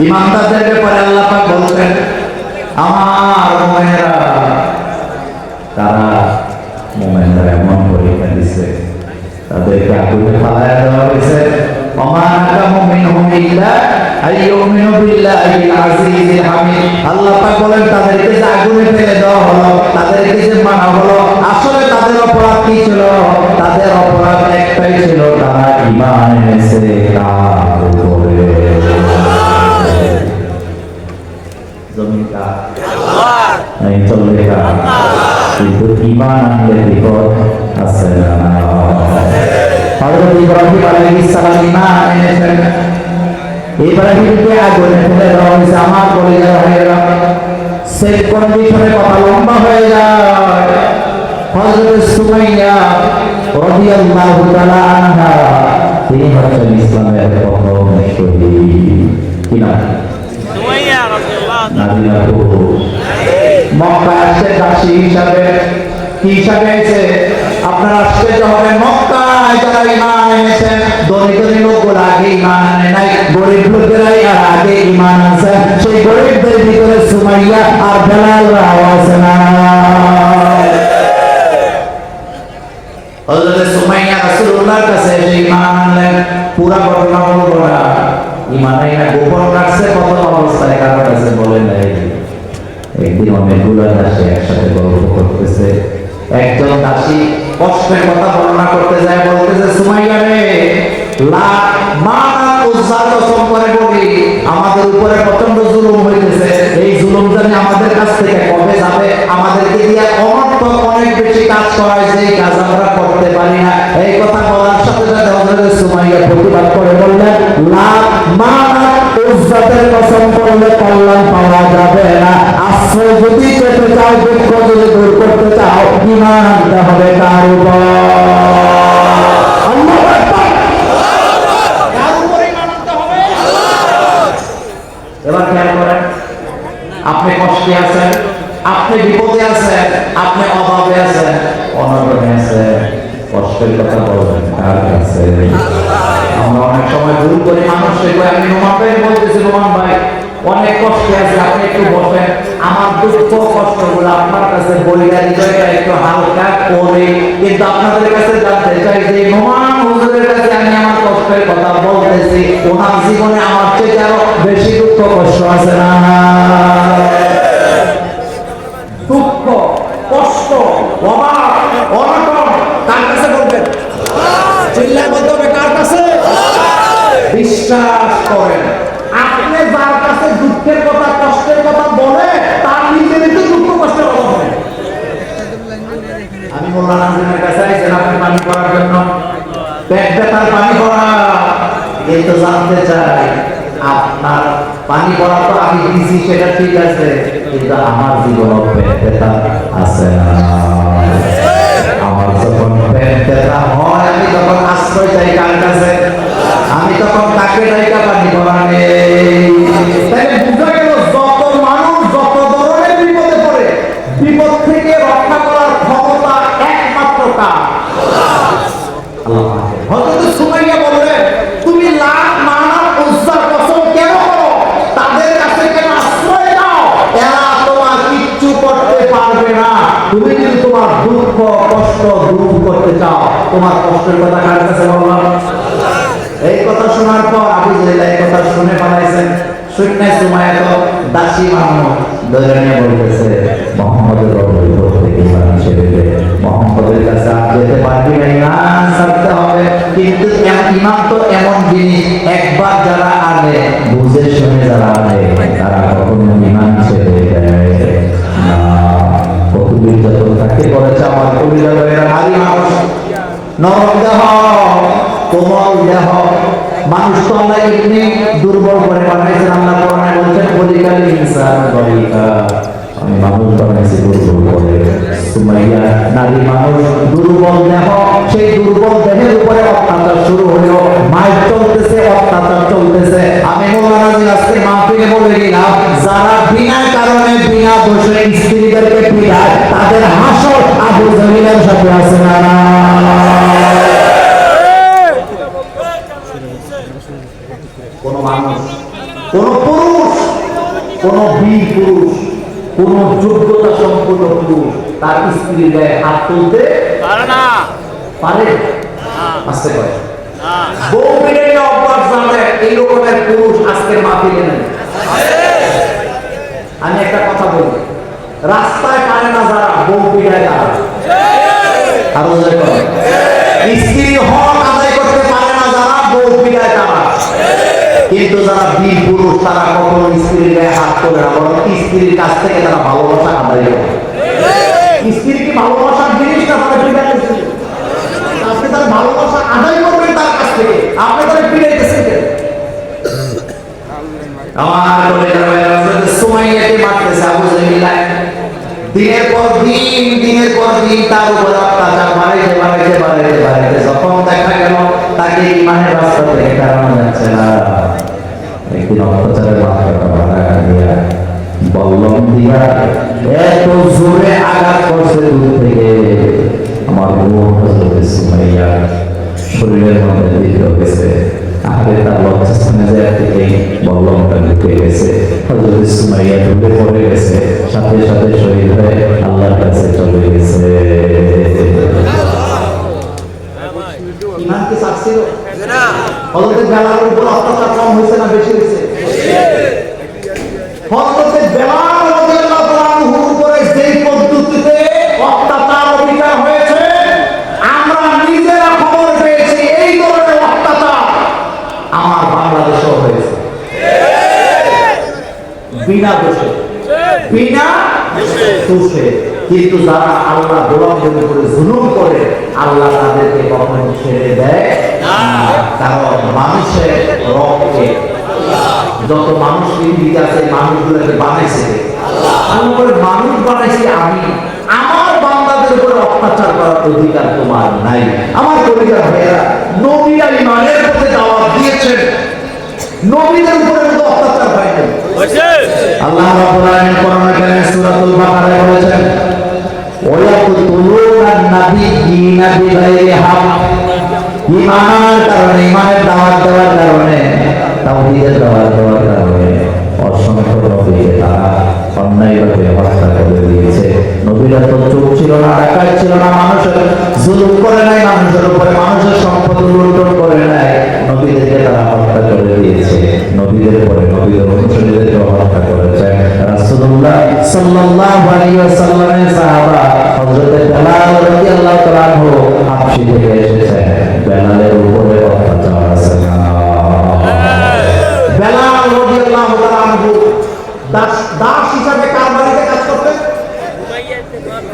ইমানদারদের ব্যাপারে আল্লাহ পাক বলছেন, আমার মোমেরা তারা মোমেনরা এমন পরীক্ষা দিছে তাদেরকে আগুনে ফালায়া দেওয়া হয়েছে। তাদের অপরাধ কি ছিল? তাদের একটাই ছিল, তারা ইমান এনেছে, তারা এই চলবে কার কিন্তু ঈমান আনলে বিপদ আছে না হযরত ইব্রাহিম আলাইহিস সালাম ঈমান এনেছেন ইব্রাহিমকে আগুনে ফেলে দেওয়া হয়েছে আমার কলিজার ভাইয়েরা সেই কন্ডিশনে কথা লম্বা হয়ে যায় হযরত সুমাইয়া রাদিয়াল্লাহু তাআলা আনহা তিনি হচ্ছেন ইসলামের প্রথম শহীদ কি না সুমাইয়া রাদিয়াল্লাহু নাদিয়া তো মক্কা আসছে দাসী হিসাবে। কি হিসাবে এসে? আপনার আশ্চর্য হবে মক্কায়, যারা ইমান এনেছেন ধনী লোকগুলো আগে ইমান আনে নাই, গরিব লোকেরাই আর আগে ইমান আছে সেই গরিবদের ভিতরে সুমাইয়া আর বেলাল আছে না হযরত সুমাইয়া রাসূলুল্লাহর কাছে এসে ঈমান আনলেন। পুরো ঘটনা বলব না। আইনা গোপন রাখছে, কত অবস্থায় কারও কাছে বলে নাই একদিন অনেকগুলো দাসী একসাথে গল্প করতেছে। একজন দাসী কষ্টের কথা বর্ণনা করতে যায়, বলতেছে, সুমাইয়া রে লাখ মা উজ্জার দুঃখ যদি দূর করতে চাও ইমান আনতে হবে তার এবার খেয়াল করেন আপনি কষ্টে আছেন আপনি বিপদে আছেন আপনি অভাবে আছেন অনটনে আছেন কষ্টের কথা বলবেন কার কাছে আমরা অনেক সময় ভুল করি মানুষকে আমি নোমান ভাই বলতেছি নোমান ভাই অনেক কষ্টে আছে আপনি একটু বসেন আমার দুঃখ কষ্টগুলো আপনার কাছে বইলা হৃদয়টা একটু হালকা করে। কিন্তু আপনাদের কাছে জানতে চাই যে নোমান হুজুরের কাছে আমি আমার কষ্টের কথা বলতেছি, ওনার জীবনে আমার চেয়ে আরও বেশি দুঃখ কষ্ট আছে না? দুঃখ, কষ্ট, অভাব, অনটন কার কাছে বলবেন চিল্লায় বলতে হবে কার কাছে বিশ্বাস করেন আপনি যার কাছে দুঃখের কথা কষ্টের কথা বলে তার নিজে নিজে দুঃখ কষ্টের কথা বলে আমি বললাম নাজিমের কাছে আইছেন আপনি পানি করার জন্য পেট ব্যথার পানি করা এই তো জানতে চাই, আপনার পানি পড়া তো আমি দিছি সেটা ঠিক আছে, কিন্তু আমার জীবন ব্যথা আছে আমার যখন ব্যথা হয়, আমি তখন আশ্রয় চাই কার কাছে? আমি তখন তাকে ডাইকা মানুষ বলতেছে, মোহাম্মদের রবীন্দ্র থেকে দে মোহাম্মদের কাছে আর যেতে পারবি না, ছাড়তে হবে। কিন্তু ইমান তো এমন জিনিস, একবার যারা আনে, বুঝে শুনে যারা আনে, তারা কখনো ইমান ছেড়ে দেয় না কত নির্যাতন তাকে করেছে আমার ভাইয়েরা নারী মানুষ নরম দেহ, কোমল দেহ মানুষ তো আল্লাহ এমনি দুর্বল করে বানাইছেন আল্লাহ কোরআনে বলছেন, বলিকাল ইনসান বলিকা। আমি মানুষ বানাইছি দুর্বল করে। সুমাইয়া নারী মানুষ দুর্বল দেহ, সেই দুর্বল দেহের উপরে অত্যাচার শুরু হলো মাইক চলতেছে, অত্যাচার চলতেছে। আমি মৌলানা জি আজকে মাহফিলে বলে গেলাম যারা বিনা কারণে বিনা দোষে স্ত্রীদেরকে পিটায়, তাদের হাসর আবু জমিনের সাথে আছে না কোন মানুষ কোন পুরুষ কোন বীর পুরুষ কোন যোগ্যতা সম্পন্ন পুরুষ তার স্ত্রীর গায়ে হাত তুলতে পারে না। পারে? আসতে পারে। বউ মিলে অভ্যাস জানে এই রকমের পুরুষ মাহফিলে নেই। আমি একটা কথা বলি রাস্তায় পারে না যারা বউ পিড়ায় তারা আরও হক আদায় করতে পারে না যারা বউ পিড়ায় তারা কিন্তু যারা বীর পুরুষ তারা কখনো স্ত্রীর গায়ে হাত তোলে না বরং স্ত্রীর কাছ থেকে তারা ভালোবাসা আদায় করে। স্ত্রী কি ভালোবাসার জিনিস না তারা পিড়াইতেছে আপনি তার ভালোবাসা আদায় করবেন তার কাছ থেকে। আপনি তারা পিড়াইতেছেন? আমার দিনের পর দিন, দিনের পর দিন তার উপর অত্যাচার বাড়াইতে বাড়াইতে বাড়াইতে যখন দেখা গেল তাকে ইমানের রাস্তা থেকে ফেরানো যাচ্ছে না। একদিন অত্যাচারের বাড়ায় বল্লম দিয়া এত জোরে আঘাত করছে দূর থেকে। আমার বোন হযরত সুমাইয়া শরীরের মধ্যে দীর্ঘ গেছে আহারে তার লজ্জাস্থানে যায় থেকে বল্লমটা ঢুকে গেছে। হযরত সুমাইয়া ঢুকে পড়ে গেছে। সাথে সাথে শহীদ হয়ে আল্লাহর কাছে চলে গেছে। ইমান কি সাকছিল হযরত বেলালের উপর অত্যাচার কম হয়েছে না বেশি হয়েছে হযরত বেলাল রাদিয়াল্লাহু তাআলা আনহুর উপরে যেই পদ্ধতিতে অত্যাচার অবিচার হয়েছে আমরা নিজেরা খবর পেয়েছি এই ধরনের অত্যাচার আমার বাংলাদেশেও হয়েছে বিনা দোষে বিনা দোষে কিন্তু যারা আল্লাহ গোলাম করে জুলুম করে আল্লাহ তাদেরকে কখনো ছেড়ে দেয় কারণ মানুষের রক্তে যত মানুষ পৃথিবীতে আছে মানুষগুলোকে বানাইছে। মানুষ বানাইছি আমি। আমার বান্দাদের উপরে অত্যাচার করার অধিকার তোমার নাই। আমার অধিকার ভাইয়েরা নবীরা ইমানের পথে দাওয়াত দিয়েছেন। নবীদের উপরে কোনো অত্যাচার হয় নাই। আল্লাহ রাব্বুল আলামিন কোরআনে কারিমে সূরাতুল বাকারায় বলেছেন মানুষের জুলুম করে করে নাই। নবীদেরকে তারা করে নবীদের পরে নবীদের অনুসারীদেরকে হত্যা করেছে রাসূলুল্লাহ সাল্লাল্লাহু আলাইহি ওয়াসাল্লামের সাহাবা বেলাল রাদিয়াল্লাহু তাআলা আনহু হাবশী থেকে এসেছেন বেলালের উপরে অত্যাচার আছে বেলাল রাদিয়াল্লাহু তাআলা আনহু দাস দাস হিসাবে কার বাড়িতে কাজ করতেন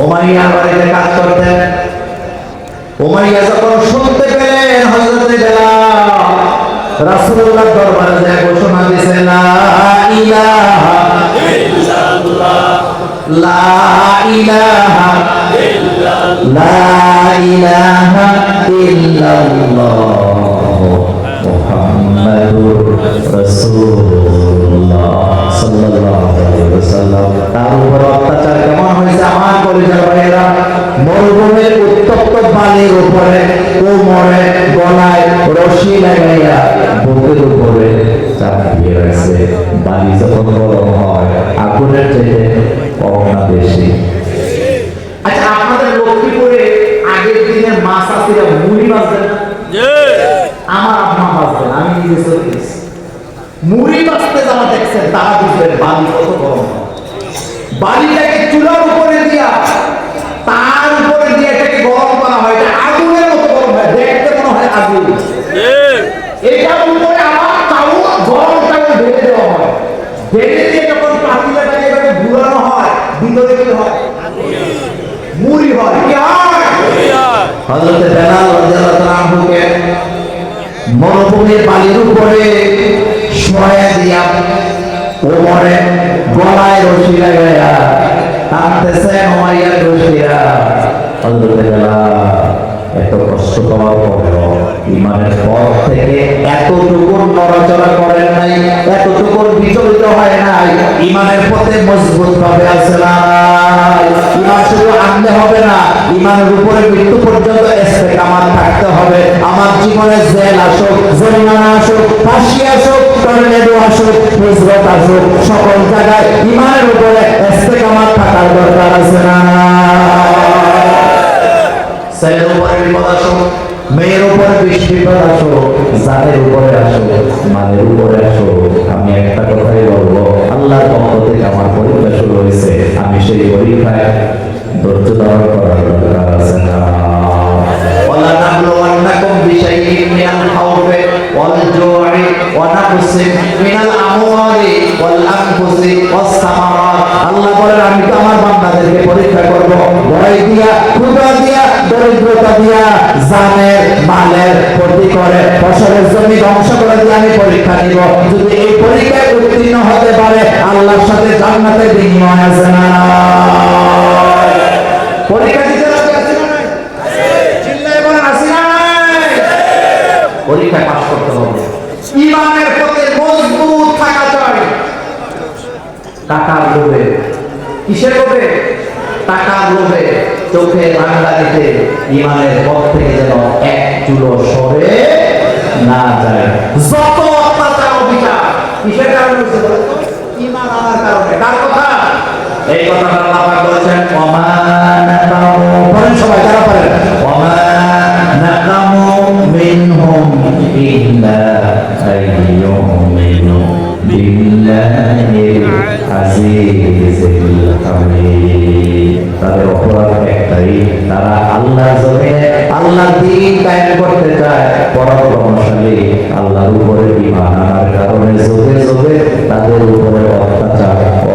ওমাইয়ার বাড়িতে কাজ করতেন ওমাইয়া যখন শুনতে পেলেন হযরত বেলাল রাসূলুল্লাহ দরবারে যায় ঘোষণা দিয়েছেন লা ইলাহা ইল্লাল্লাহ লা ইলাহা লা ইলাহা ইল্লাল্লাহ মুহাম্মাদুর রাসূলুল্লাহ সাল্লাল্লাহু আলাইহি ওয়াসাল্লাম। তার উপর অত্যাচার কেমন মরুভূমির উত্তপ্ত বালির উপরে, কোমরে, গলায় রশি লাগাইয়া বুকের উপরে চাপ দিয়ে রাখছে। বালি যখন গরম হয়, আগুনের চাইতে কম বেশি। আচ্ছা আপনাদের লক্ষ্মীপুরে আগের দিনে মাছ আসিরা মুড়ি না আমার আম্মা বাজতেন আমি নিজে চলে মুড়ি বাজতে যারা দেখছেন তারা বুঝবেন বালি কত গরম। বালিটাকে চুলার উপরে দিয়া তার উপরে দিয়ে এটাকে গরম করা হয় এটা আগুনের মতো গরম হয় দেখতে মনে হয় আগুন। যে এটার উপরে আবার চাউল গরম চাউল ঢেলে দেওয়া হয়। ঢেলে দিয়ে যখন পাতিলাটাকে এভাবে ঘুরানো হয় ভিতরে কি হয় হযরত বেলাল রাদিয়াল্লাহু মরুভূমির বালির উপরে শোয়া দিয়া ওমরে গলায় রশি লাগায়া টানতেছে ওমাইয়ার রশিরা বেলাল এত কষ্ট পাওয়ার পরেও ইমানের পথ থেকে এতটুকু নড়াচড়া করেন নাই এতটুকু বিচলিত হয় নাই ইমানের পথে মজবুত ভাবে আছে না হবে না। ইমানের উপরে মৃত্যু পর্যন্ত ইস্তেকামাত থাকতে হবে। আমার জীবনে জেল আসুক, জরিমানা আসুক, ফাঁসি আসুক, টর্নেডো আসুক, হিজরত আসুক, সকল জায়গায় ইমানের উপরে ইস্তেকামাত থাকার দরকার আছে না। ছেলের উপরে বিপদ আসুক, মেয়ের উপরে বৃষ্টি বিপদ আসুক, জাতের উপরে আসুক, মানের উপরে আসুক। আমি একটা কথাই বলব, আল্লাহর পক্ষ থেকে আমার পরীক্ষা শুরু হয়েছে। আমি সেই পরীক্ষায় সাথে জান্নাতের বিনিময় আছে না? পরীক্ষা দিতে আছে না? চিল্লায় বলেন, আছি না নাই? পরীক্ষায় পাশ করতে হবে। ইমানের প্রতি মজবুত থাকা চাই। লোভে। কিসের লোভে? লোভে। চোখে বাংলা দিতে ইমানের পথ থেকে যেন এক চুলো সরে না যায়। যত কিসের কারণে হচ্ছে বলো তো? ইমান আনার কারণে। কার কথা? এই কথাটা আল্লাহ বলেছেন ওমা পড়েন সবাই যারা পারেন। ওমা মিনহুম ইল্লা আইয়ুমিনু বিল্লাহিল আজিজিল হামিদ। তাদের অপরাধ একটাই তারা আল্লাহ জমিনে আল্লাহ দিন কায়েম করতে চায় পরাক্রমশালী আল্লাহর উপরে ঈমান আনার কারণে যোগে যোগে তাদের উপরে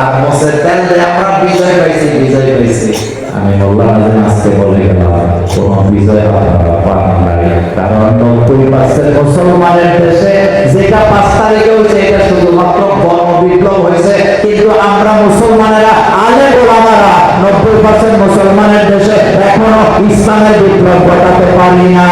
আর দেয়, আমরা বিজয় পাইছি বিজয় পাইছি। আমি বললাম যে আজকে বলে গেলাম কোন বিজয় আপনারা পান নাই কারণ নব্বই পার্সেন্ট মুসলমানের দেশে যেটা পাঁচ তারিখে হয়েছে, এটা শুধুমাত্র গণ বিপ্লব হয়েছে, কিন্তু আমরা মুসলমানেরা, আলে গোলামারা, নব্বই পার্সেন্ট মুসলমানের দেশে এখনও ইসলামের বিপ্লব ঘটাতে পারি না।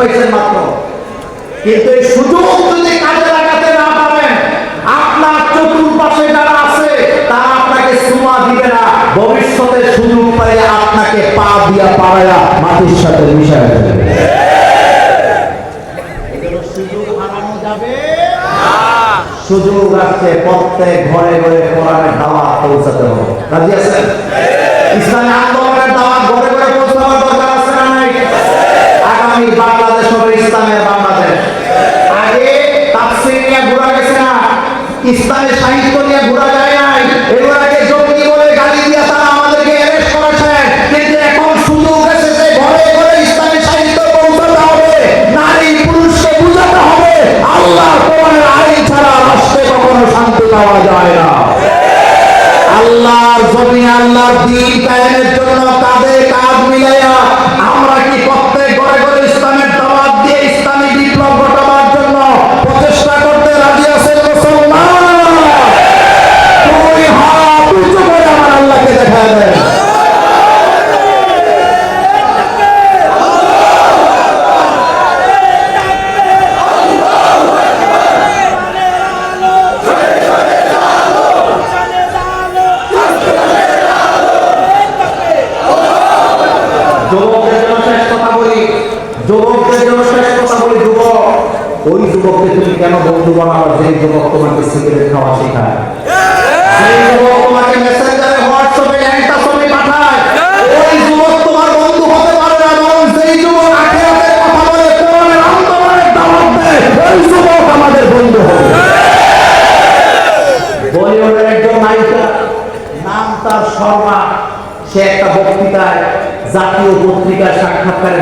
পাইছেন মাত্র। কিন্তু এই সুযোগ যদি কাজে লাগাতে না পারেন, আপনার চতুর্পাশে যারা আছে, তারা আপনাকে সুমা দিবে না। ভবিষ্যতে সুযোগ পাইলে আপনাকে পা দিয়া পাড়ায়া মাটির সাথে মিশায় দেবে। সুযোগ আছে প্রত্যেক ঘরে ঘরে কোরআনের দাওয়াত পৌঁছাতে হবে। রাজি আছেন? ইসলামী আন্দোলনের দাওয়াত ঘরে ঘরে পৌঁছাবার দরকার আছে না নাই? আগামী হবে ইসলামের বাংলাদেশ।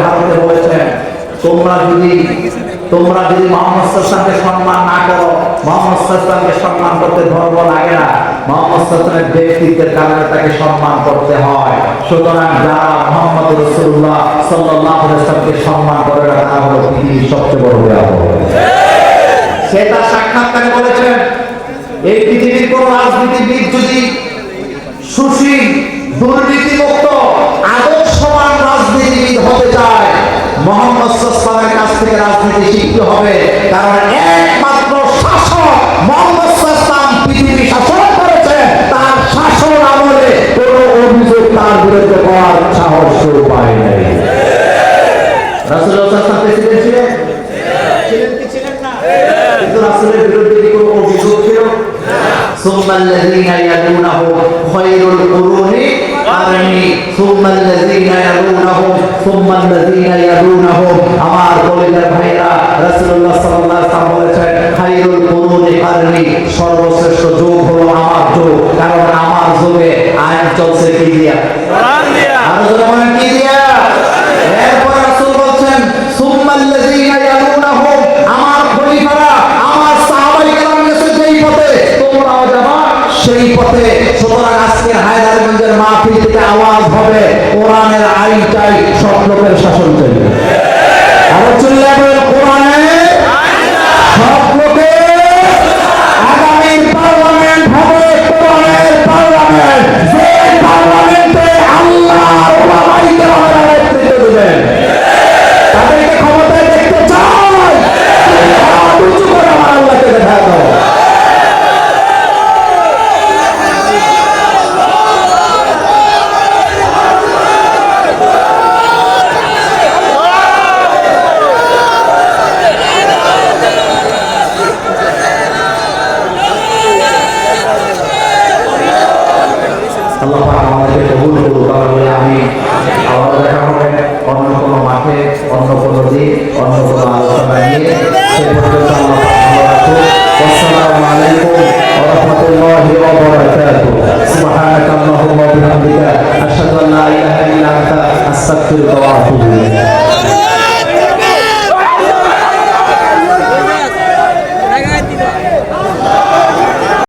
হাতে বলেছেন, তোমরা যদি তোমরা যদি সম্মান না করো সম্মান করতে ধর্ম লাগে না। ব্যক্তিত্বের কারণে তাকে সম্মান করতে হয়। সুতরাং যারা মোহাম্মদ রসুল্লাহ সাল্লাহ সম্মান করে হলো পৃথিবীর সবচেয়ে বড় يلونه خير القرون قرني ثم الذين يلونهم ثم الذين يلونهم. আমার কলিজার ভাইরা রাসূলুল্লাহ সাল্লাল্লাহু আলাইহি ওয়াসাল্লাম বলেছেন খায়রুল কুরুনি কারনি সর্বশ্রেষ্ঠ যুগ হলো আমার যুগ। কারণ আমার যুগে আয়াত চলছে কি দিয়া? কোরআন দিয়া। আর যুগে কি দিয়া? পথে সুতরাং আজকের হায়দারগঞ্জের মাহফিল থেকে আওয়াজ হবে কোরআনের আইনটাই সব লোকের শাসন চাই